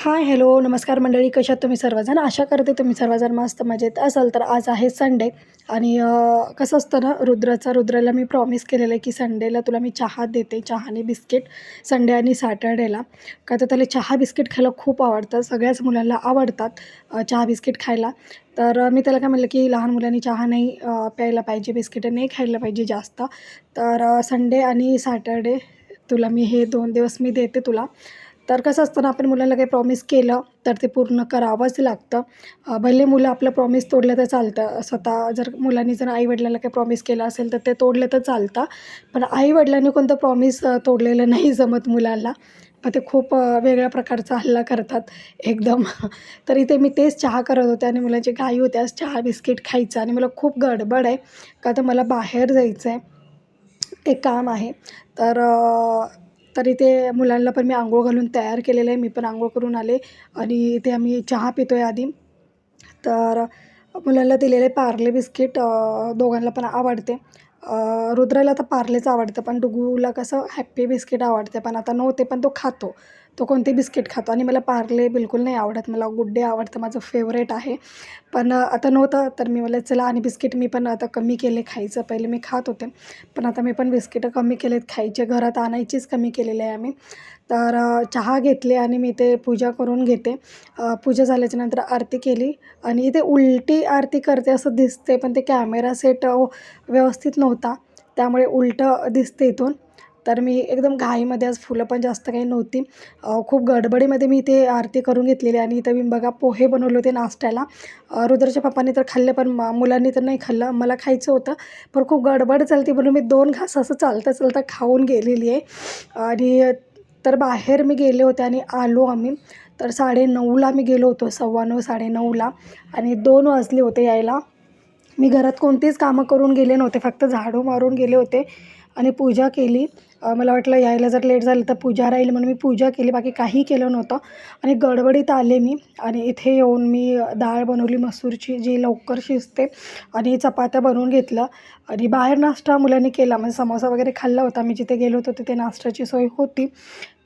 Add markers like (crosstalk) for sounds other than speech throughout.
Hi hello नमस्कार मंडळी कशात तुम्ही सर्वजण? आशा करते तुम्ही सर्वजण मस्त मजेत असाल. तर आज आहे संडे आणि कसं असतं ना रुद्राचा रुद्राला मी प्रॉमिस केलेलं आहे की संडेला तुला मी चहा देते चहाने बिस्किट संडे आणि सॅटर्डेला का तर त्याला चहा बिस्किट खायला खूप आवडतं सगळ्याच मुलांना आवडतात चहा बिस्किट खायला. तर मी त्याला काय म्हणलं की लहान मुलांनी चहा नाही प्यायला पाहिजे बिस्किटं नाही खायला पाहिजे जास्त. तर संडे आणि सॅटर्डे तुला मी हे दोन दिवस मी देते तुला. तर कसं असतं ना आपण मुलांना काही प्रॉमिस केलं तर ते पूर्ण करावंच लागतं. भले मुलं आपलं प्रॉमिस तोडलं तर चालतं. स्वतः जर मुलांनी जर आईवडिलांना काही प्रॉमिस केलं असेल तर ते तोडलं तर चालतं. पण आईवडिलांनी कोणतं प्रॉमिस तोडलेलं नाही जमत मुलांना. मग ते खूप वेगळ्या प्रकारचा हल्ला करतात एकदम. (laughs) तर इथे मी तेच चहा करत होते आणि मुलांची घाई होते. आज चहा बिस्किट खायचं आणि मला खूप गडबड आहे. का तर मला बाहेर जायचं आहे एक काम आहे. तर तर इथे मुलांना पण मी आंघोळ घालून तयार केलेलं आहे. मी पण आंघोळ करून आले आणि इथे आम्ही चहा पितो आहे आधी. तर मुलांना दिलेले पार्ले बिस्किट दोघांना पण आवडते. रुद्राला तर पार्लेच आवडतं पण डुगूला कसं हॅप्पी बिस्किट आवडते पण आता नव्हते पण तो खातो. तो कोणते बिस्किट खातो आणि मला पार्ले बिलकुल नाही आवडत. मला गुड्डे आवडतं माझं फेवरेट आहे. पण आता नव्हतं तर मी मला चला आणि बिस्किट मी पण आता कमी केले खायचं. पहिले मी खात होते. पण आता मी पण बिस्किटं कमी केलेत खायचे. घरात आणायचीच कमी केलेली आहे आम्ही. तर चहा घेतले आणि मी ते पूजा करून घेते. पूजा झाल्याच्यानंतर आरती केली आणि इथे उलटी आरती करते असं दिसते पण ते कॅमेरा सेट व्यवस्थित नव्हता. त्यामुळे उलटं दिसते इथून. तर मी एकदम घाईमध्ये आज फुलं पण जास्त काही नव्हती. खूप गडबडीमध्ये मी इथे आरती करून घेतलेली आणि इथं मी बघा पोहे बनवले होते नाश्त्याला. रुद्रच्या पप्पांनी तर खाल्ले पण मुलांनी तर नाही खाल्लं. मला खायचं होतं पण खूप गडबड चालती म्हणून मी दोन घास असं चालता चालता खाऊन गेलेली आहे. आणि तर बाहेर मी गेले होते आणि आलो आम्ही. तर साडेनऊला मी गेलो होतो सव्वा नऊ साडेनऊला. आणि दोन वाजले होते यायला. मी घरात कोणतीच कामं करून गेले नव्हते फक्त झाडू मारून गेले होते आणि पूजा केली. मला वाटलं यायला जर लेट झालं तर पूजा राहील म्हणून मी पूजा केली बाकी काही केलं नव्हतं. आणि गडबडीत आले मी आणि इथे येऊन मी डाळ बनवली मसूरची जी लवकर शिजते आणि चपात्या बनवून घेतलं आणि बाहेर नाश्ता मुलांनी केला. म्हणजे समोसा वगैरे खाल्ला होता मी जिथे गेलो होतो तिथे नाश्त्याची सोय होती.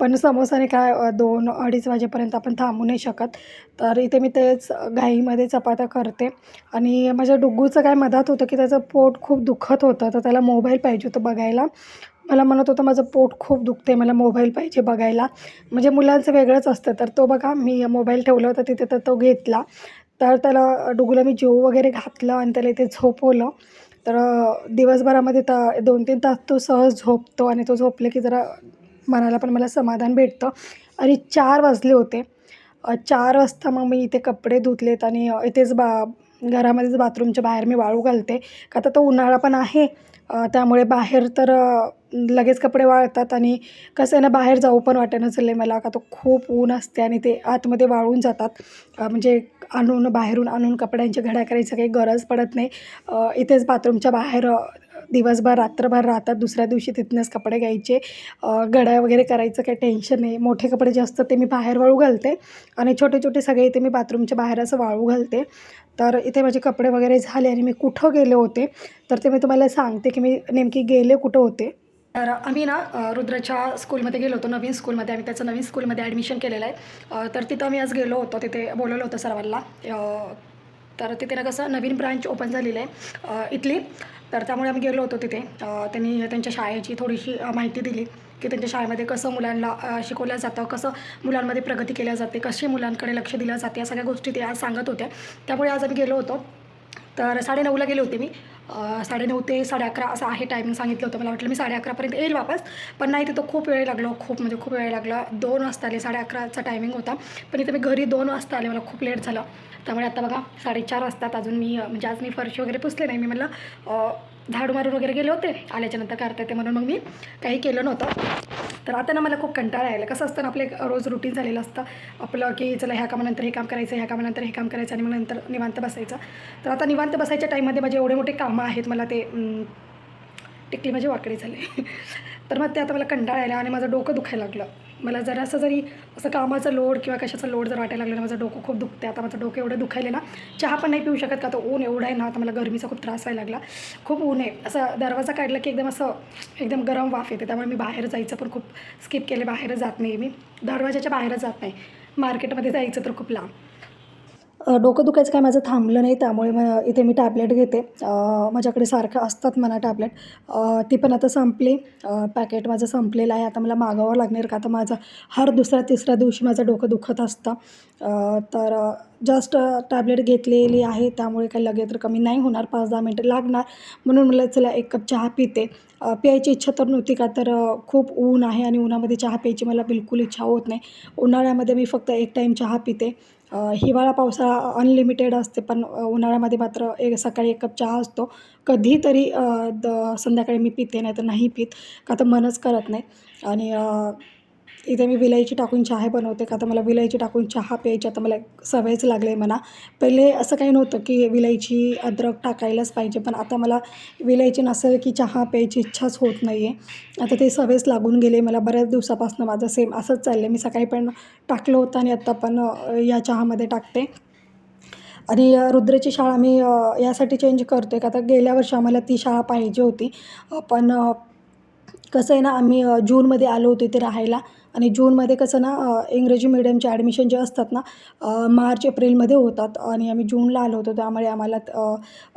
पण समोसाने काय दोन अडीच वाजेपर्यंत आपण थांबू नाही शकत. तर इथे मी तेच घाईमध्ये चपात्या करते. आणि माझ्या डुग्गूचं काय मधात होतं की त्याचं पोट खूप दुखत होतं तर त्याला मोबाईल पाहिजे होतं बघायला. मला म्हणत होतं माझं पोट खूप दुखते मला मोबाईल पाहिजे बघायला. म्हणजे मुलांचं वेगळंच असतं. तर तो बघा मी मोबाईल ठेवला होता तिथे तर तो घेतला. तर त्याला डुगूला मी जेव वगैरे घातलं आणि त्याला इथे झोपवलं. तर दिवसभरामध्ये तर दोन तीन तास तो सहज झोपतो आणि तो झोपले की जरा मनाला पण मला समाधान भेटतं. आणि चार वाजले होते. चार वाजता मग मी इथे कपडे धुतलेत आणि इथेच बा घरामध्येच बाथरूमच्या बाहेर मी वाळू घालते. का तर तो उन्हाळा पण आहे. त्यामुळे बाहेर तर लगेच कपडे वाळतात आणि कसं आहे ना बाहेर जाऊ पण वाटेनं चाललं आहे मला का तो खूप ऊन असते आणि ते आतमध्ये वाळून जातात. म्हणजे आणून बाहेरून आणून कपड्यांची घड्या करायचं काही गरज पडत नाही. इथेच बाथरूमच्या बाहेर दिवसभर रात्रभर राहतात. दुसऱ्या दिवशी तिथनंच कपडे घ्यायचे. गड्या घड्या वगैरे करायचं काही टेन्शन नाही. मोठे कपडे जे असतात ते मी बाहेर वाळू घालते आणि छोटे छोटे सगळे इथे मी बाथरूमच्या बाहेर असं वाळू घालते. तर इथे माझे कपडे वगैरे झाले आणि मी कुठं गेले होते तर ते मी तुम्हाला सांगते की मी नेमकी गेले कुठं होते. तर आम्ही ना रुद्राच्या स्कूलमध्ये गेलो होतो नवीन स्कूलमध्ये आम्ही त्याचं नवीन स्कूलमध्ये ॲडमिशन केलेलं आहे. तर तिथं आम्ही आज गेलो होतो तिथे बोलवलं होतं सर्वांना. तर तिथे ना कसं नवीन ब्रांच ओपन झालेली आहे इथली. तर त्यामुळे आम्ही गेलो होतो तिथे. त्यांनी त्यांच्या शाळेची थोडीशी माहिती दिली की त्यांच्या शाळेमध्ये कसं मुलांना शिकवलं जातं कसं मुलांमध्ये प्रगती केल्या जाते कशी मुलांकडे लक्ष दिलं जाते या सगळ्या गोष्टी ते आज सांगत होत्या. त्यामुळे आज आम्ही गेलो होतो. तर साडेनऊला गेले होते मी. साडेनऊ ते साडे अकरा असं आहे टायमिंग सांगितलं होतं. मला वाटलं मी साडे अकरापर्यंत येईल वापस. पण नाही तिथं खूप वेळ लागलो. खूप म्हणजे खूप वेळ लागला. दोन वाजता आले. साडे अकराचा टायमिंग होता. पण इथं मी घरी दोन वाजता आले. मला खूप लेट झालं. त्यामुळे आता बघा साडेचार वाजतात अजून मी म्हणजे आज मी फरशी वगैरे पुसले नाही. मी म्हटलं झाडू मारून वगैरे गेले होते. आल्याच्यानंतर करता येते म्हणून मग मी काही केलं नव्हतं. तर आता ना मला खूप कंटाळा यायला कसं असतं ना आपलं एक रोज रुटीन झालेलं असतं. आपलं की चला ह्या कामानंतर हे काम करायचं ह्या कामानंतर हे काम करायचं आणि मग नंतर निवांत बसायचं. तर आता निवांत बसायच्या टाईममध्ये माझे एवढे मोठे कामं आहेत मला ते टिकली माझी वाकडे झाले. (laughs) तर मग ते आता मला कंटाळा यायला आणि माझं डोकं दुखायला लागलं. मला जरासं जरी असं कामाचं लोड किंवा कशाचा लोड जर वाटायला लागलं ना माझं डोकं खूप दुखते आता माझं डोकं एवढं दुखायले ना चहा पण नाही पिऊ शकत का? तो ऊन एवढं आहे ना आता मला गरमीचा खूप त्रास व्हायला लागला. खूप ऊन आहे. असं दरवाजा काढला की एकदम असं एकदम गरम वाफ येते. त्यामुळे मी बाहेर जायचं पण खूप स्किप केले. बाहेरच जात नाही मी. दरवाजाच्या बाहेरच जात नाही. मार्केटमध्ये जायचं तर खूप लांब. डोकं दुखायचं काय माझं थांबलं नाही त्यामुळे मग इथे मी टॅबलेट घेते. माझ्याकडे सारखं असतात म्हणा टॅबलेट. ती पण आता संपली. पॅकेट माझं संपलेलं आहे. आता मला मागावं लागणार का आता माझं हर दुसऱ्या तिसऱ्या दिवशी माझं डोकं दुखत असतं. तर जस्ट टॅबलेट घेतलेली आहे त्यामुळे काही लगेच तर कमी नाही होणार पाच दहा मिनटं लागणार. म्हणून मला चला एक कप चहा पिते. प्यायची इच्छा तर नव्हती का तर खूप ऊन आहे आणि उन्हामध्ये चहा प्यायची मला बिलकुल इच्छा होत नाही. उन्हाळ्यामध्ये मी फक्त एक टाईम चहा पिते. हिवाळा पावसाळा अनलिमिटेड असते पण उन्हाळ्यामध्ये मात्र एक सकाळी एक कप चहा असतो. कधीतरी द संध्याकाळी मी पिते नाही तर नाही पित का तर मनच करत नाही. आणि इथे मी विलायची टाकून चहा बनवते का तर मला विलायची टाकून चहा प्यायची. आता मला सवयच लागली आहे म्हणा. पहिले असं काही नव्हतं की विलायची अद्रक टाकायलाच पाहिजे पण आता मला विलायची नसेल की चहा प्यायची इच्छाच होत नाही आहे आता ते सवयच लागून गेले मला. बऱ्याच दिवसापासून माझं सेम असंच चाललं आहे मी सकाळी पण टाकलं होतं आणि आत्ता पण या चहामध्ये टाकते. आणि रुद्रची रुद्राची शाळा मी यासाठी चेंज करतो आहे का तर गेल्या वर्षी आम्हाला ती शाळा पाहिजे होती. पण कसं आहे ना आम्ही जूनमध्ये आलो होतो इथे राहायला. आणि जूनमध्ये कसं ना इंग्रजी मिडियमचे ॲडमिशन जे असतात ना मार्च एप्रिलमध्ये होतात. आणि आम्ही जूनला आलो होतो त्यामुळे आम्हाला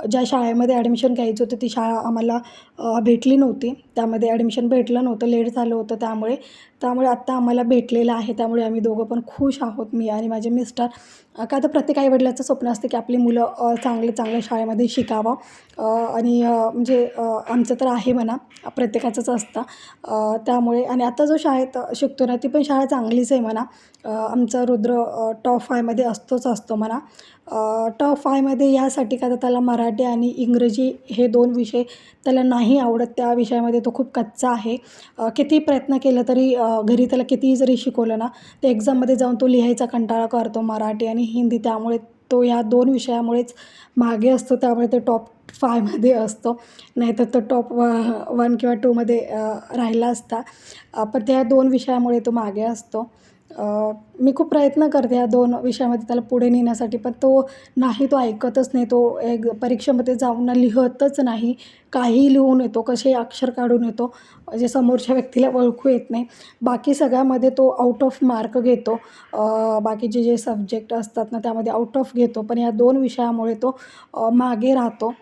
ज्या शाळेमध्ये ॲडमिशन घ्यायचं होतं ती शाळा आम्हाला भेटली नव्हती. त्यामध्ये ॲडमिशन भेटलं नव्हतं लेट झालं होतं. त्यामुळे त्यामुळे आत्ता आम्हाला भेटलेलं आहे. त्यामुळे आम्ही दोघं पण खुश आहोत मी आणि माझे मिस्टर. का तर प्रत्येक आईवडिलाचं स्वप्न असतं की आपली मुलं चांगले चांगल्या शाळेमध्ये शिकावं. आणि म्हणजे आमचं तर आहे म्हणा प्रत्येकाचंच असतं. त्यामुळे आणि आता जो शाळेत शिकतो ना ती पण शाळा चांगलीच आहे म्हणा. आमचा रुद्र टॉप फायमध्ये असतोच असतो म्हणा. टॉप फायमध्ये यासाठी का तर त्याला मराठी आणि इंग्रजी हे दोन विषय त्याला नाही आवडत. त्या विषयामध्ये तो खूप कच्चा आहे. किती प्रयत्न केला तरी घरी त्याला कितीही जरी शिकवलं ना ते एक्झाममध्ये जाऊन तो लिहायचा कंटाळा करतो मराठी आणि हिंदी. त्यामुळे तो या दोन विषयामुळेच मागे असतो. त्यामुळे तो टॉप फायमध्ये असतो. नाहीतर तो टॉप व वन किंवा टूमध्ये राहिला असता. पण त्या दोन विषयामुळे तो मागे असतो. मी खूप प्रयत्न करते या दोन विषयामध्ये त्याला पुढे नेण्यासाठी पण तो नाही तो ऐकतच नाही. तो एक परीक्षेमध्ये जाऊन ना लिहतच नाही. काही लिहून येतो कसे अक्षर काढून येतो जे समोरच्या व्यक्तीला ओळखू येत नाही. बाकी सगळ्यामध्ये तो आउट ऑफ मार्क घेतो. बाकीचे जे सब्जेक्ट असतात ना त्यामध्ये आउट ऑफ घेतो. पण या दोन विषयामुळे तो मागे राहतो.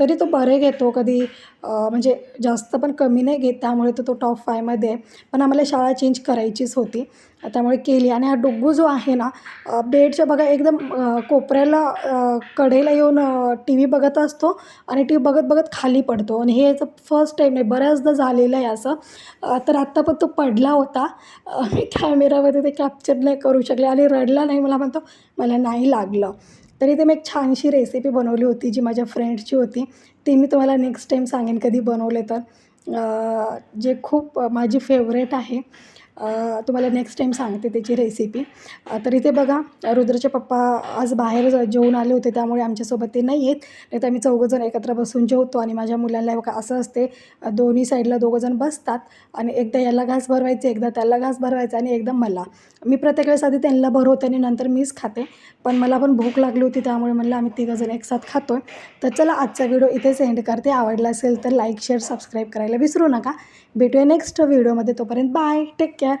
तरी तो बरे घेतो. कधी म्हणजे जास्त पण कमी नाही घेत त्यामुळे तो तो टॉप फायमध्ये आहे. पण आम्हाला शाळा चेंज करायचीच होती. त्यामुळे केली. आणि हा डुग्गू जो आहे ना बेडच्या बघा एकदम कोपऱ्याला कडेला येऊन टी व्ही बघत असतो आणि टी व्ही बघत बघत खाली पडतो. आणि हे याचं फर्स्ट टाईम नाही बऱ्याचदा झालेलं आहे असं. तर आत्ता पण तो पडला होता. मी कॅमेरामध्ये ते कॅप्चर नाही करू शकले आणि रडला नाही. मला म्हणतो मला नाही लागलं. तरी ते मी एक छानशी रेसिपी बनवली होती जी माझ्या फ्रेंड्सची होती. ती मी तुम्हाला नेक्स्ट टाईम सांगेन कधी बनवले तर. जे खूप माझी फेवरेट आहे. तुम्हाला नेक्स्ट टाईम सांगते त्याची रेसिपी तर इथे बघा रुद्रचे पप्पा आज बाहेर जेवून आले होते त्यामुळे आमच्यासोबत ते नाही आहेत नाही तर आम्ही चौघंजण एकत्र बसून जेवतो आणि माझ्या मुलांना बघा असं असते दोन्ही साईडला दोघंजण बसतात आणि एकदा याला घास भरवायचे एकदा त्याला घास भरवायचा आणि एकदम मला. मी प्रत्येक वेळेस आधी त्यांना भरवते आणि नंतर मीच खाते. पण मला पण भूक लागली होती त्यामुळे म्हणलं आम्ही तिघंजण एकसाथ खातो तर चला आजचा व्हिडिओ इथेच सेंड करते. आवडला असेल तर लाईक शेअर सबस्क्राईब करायला विसरू नका. भेटूया नेक्स्ट व्हिडिओमध्ये तोपर्यंत बाय टेक केअर